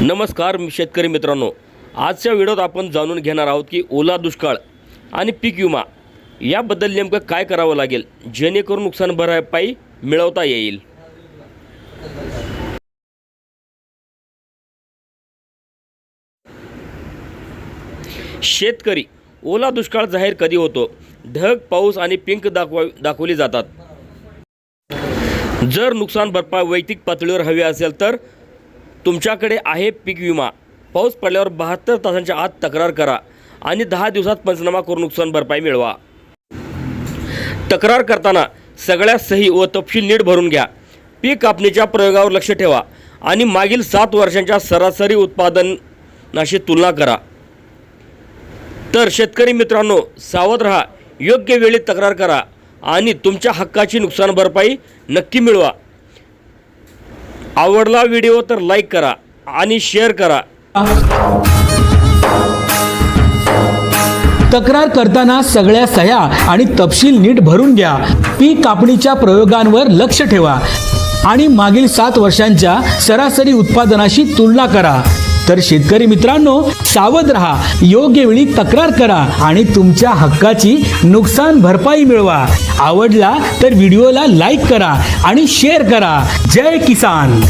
नमस्कार शेतकरी मित्रांनो. आजच्या व्हिडिओत आपण जाणून घेणार आहोत की ओला दुष्काळ आणि पीक विमा याबद्दल नेमकं काय करावं लागेल जेणेकरून नुकसान भरपाई मिळवता येईल. शेतकरी ओला दुष्काळ जाहीर कधी होतो? ढग पाऊस आणि पिंक दाखवा दाखवली जातात. जर नुकसान भरपाई वैयक्तिक पातळीवर हवी असेल तर तुमच्याकडे आहे पीक विमा. पाऊस पडल्यावर बहात्तर तासांच्या आत तक्रार करा आणि दहा दिवसात पंचनामा करून नुकसान भरपाई मिळवा. तक्रार करताना सगळ्या सही व तपशील नीट भरून घ्या. पीक कापणीच्या प्रयोगावर लक्ष ठेवा आणि मागील सात वर्षांच्या सरासरी उत्पादनाशी तुलना करा. तर शेतकरी मित्रांनो सावध राहा योग्य वेळी तक्रार करा आणि तुमच्या हक्काची नुकसान भरपाई नक्की मिळवा. आवडला व्हिडिओ तर लाईक करा आणि शेअर करा. तक्रार करताना सगळ्या सह्या आणि तपशील नीट भरून घ्या. पीक कापणीच्या प्रयोगांवर लक्ष ठेवा. आणि मागील सात वर्षांच्या सरासरी उत्पादनाशी तुलना करा. तर शेतकरी मित्रांनो सावध राहा योग्य वेळी तक्रार करा आणि तुमच्या हक्काची नुकसान भरपाई मिळवा. आवडला तर व्हिडिओला लाईक करा आणि शेअर करा. जय किसान!